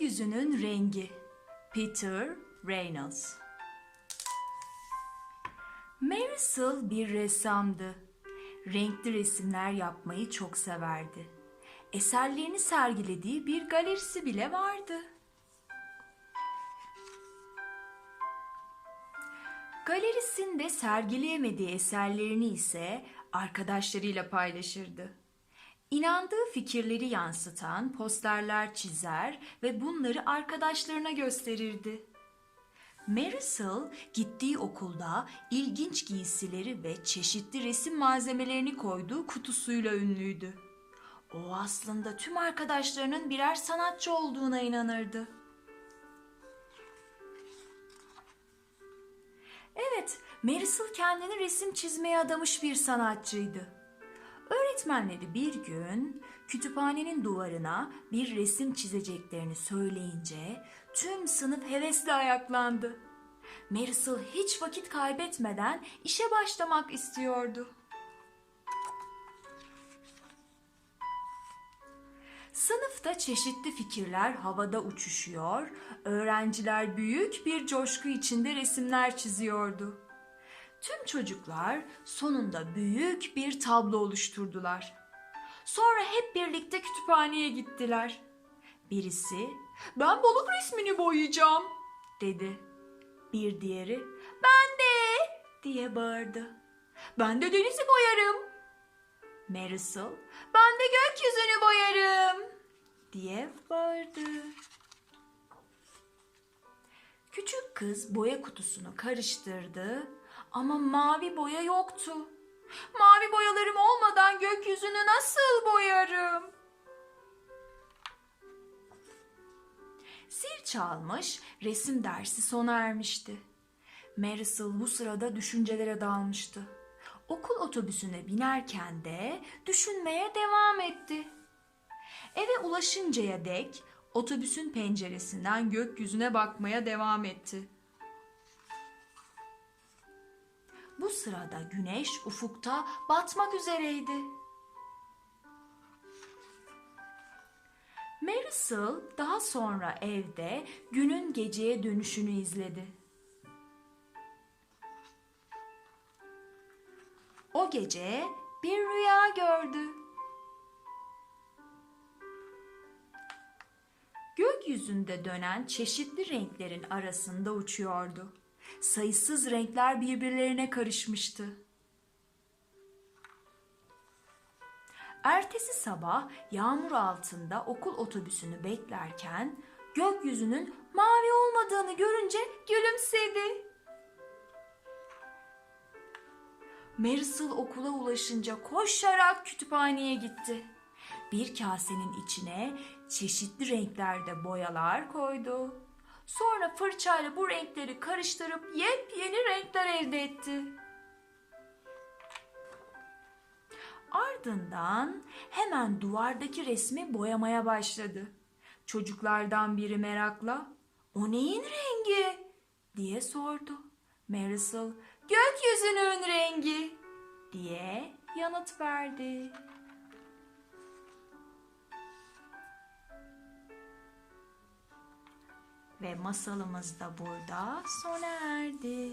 Gökyüzünün rengi Peter Reynolds Marisol bir ressamdı. Renkli resimler yapmayı çok severdi. Eserlerini sergilediği bir galerisi bile vardı. Galerisinde sergileyemediği eserlerini ise arkadaşlarıyla paylaşırdı. İnandığı fikirleri yansıtan posterler çizer ve bunları arkadaşlarına gösterirdi. Marisol gittiği okulda ilginç giysileri ve çeşitli resim malzemelerini koyduğu kutusuyla ünlüydü. O aslında tüm arkadaşlarının birer sanatçı olduğuna inanırdı. Evet, Marisol kendini resim çizmeye adamış bir sanatçıydı. Öğretmenleri bir gün kütüphanenin duvarına bir resim çizeceklerini söyleyince tüm sınıf hevesle ayaklandı. Marisol hiç vakit kaybetmeden işe başlamak istiyordu. Sınıfta çeşitli fikirler havada uçuşuyor, öğrenciler büyük bir coşku içinde resimler çiziyordu. Tüm çocuklar sonunda büyük bir tablo oluşturdular. Sonra hep birlikte kütüphaneye gittiler. Birisi, "Ben balık resmini boyayacağım." dedi. Bir diğeri, "Ben de!" diye bağırdı. "Ben de denizi boyarım." Marisol, "Ben de gökyüzünü boyarım." diye bağırdı. Küçük kız boya kutusunu karıştırdı ama mavi boya yoktu. Mavi boyalarım olmadan gökyüzünü nasıl boyarım? Zil çalmış, resim dersi sona ermişti. Marisol bu sırada düşüncelere dalmıştı. Okul otobüsüne binerken de düşünmeye devam etti. Eve ulaşıncaya dek otobüsün penceresinden gökyüzüne bakmaya devam etti. Bu sırada güneş ufukta batmak üzereydi. Marisol daha sonra evde günün geceye dönüşünü izledi. O gece bir rüya gördü. Gökyüzünde dönen çeşitli renklerin arasında uçuyordu. Sayısız renkler birbirlerine karışmıştı. Ertesi sabah yağmur altında okul otobüsünü beklerken gökyüzünün mavi olmadığını görünce gülümsedi. Marisol okula ulaşınca koşarak kütüphaneye gitti. Bir kasenin içine çeşitli renklerde boyalar koydu. Sonra fırçayla bu renkleri karıştırıp yepyeni renkler elde etti. Ardından hemen duvardaki resmi boyamaya başladı. Çocuklardan biri merakla "O neyin rengi?" diye sordu. Marisol "Gökyüzünün rengi." diye yanıt verdi. Ve masalımız da burada sona erdi.